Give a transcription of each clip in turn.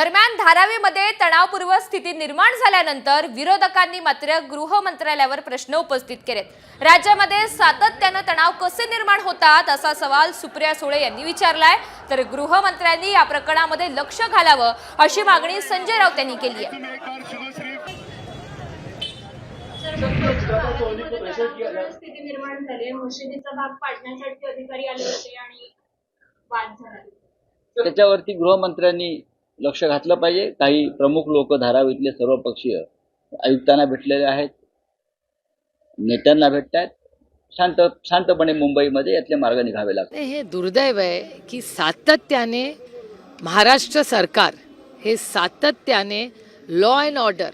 दरम्यान धारावीमध्ये तणावपूर्व स्थिती निर्माण झाल्यानंतर विरोधकांनी मात्र गृह मंत्रालयावर प्रश्न उपस्थित केलेत. राज्यामध्ये सातत्यानं तणाव कसे निर्माण होतात असा सवाल सुप्रिया सुळे यांनी विचारलाय. तर गृहमंत्र्यांनी या प्रकरणामध्ये लक्ष घालावं अशी मागणी संजय राऊत यांनी केली आहे स्थिती निर्माण झाली मशिदीचा भाग पाडण्यासाठी अधिकारी आले होते आणि वाद झाला. त्याच्यावरती गृहमंत्र्यांनी लक्ष घातलं पाहिजे. काही प्रमुख लोक धारावीतले सर्व पक्षीय आयुक्तांना भेटलेले आहेत. नेत्यांना भेटत आहेत शांत शांतपणे मुंबईमध्ये यातले मार्ग निघावे लागते हे दुर्दैव आहे की सातत्याने महाराष्ट्र सरकार हे सातत्याने लॉ अँड ऑर्डर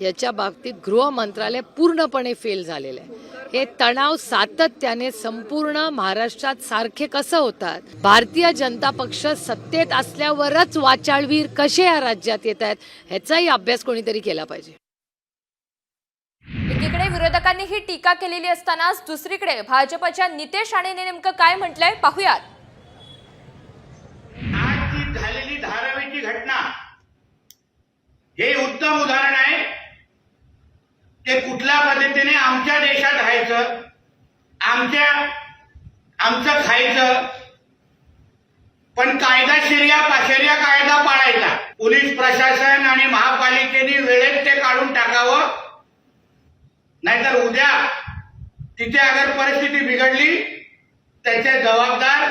याच्या बाबतीत गृह मंत्रालय पूर्णपणे फेल झालेलं आहे. हे तणाव सातत्याने संपूर्ण महाराष्ट्रात सारखे कसं होतात? भारतीय जनता पक्ष सत्तेत असल्यावरच वाचाळवीर कसे या राज्यात येत आहेत? ह्याचाही अभ्यास कोणीतरी केला पाहिजे. एकीकडे विरोधकांनी ही टीका केलेली असतानाच दुसरीकडे भाजपच्या नितेश राणेने नेमकं काय म्हटलंय पाहूयात. आज जी झालेली धारावीची घटना हे उत्तम उदाहरण ते कुठल्या पद्धतीने आमच्या देशात राहायचं आमच्या आमचं खायचं पण कायदा शिर्या शर्या कायदा पाळायचा. पोलीस प्रशासन आणि महापालिकेने वेळेत ते काढून टाकावं. नाहीतर उद्या तिथे अगर परिस्थिती बिघडली त्याचे जबाबदार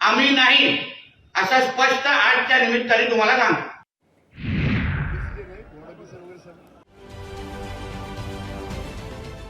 आम्ही नाही असं स्पष्ट आजच्या निमित्ताने तुम्हाला सांगतो.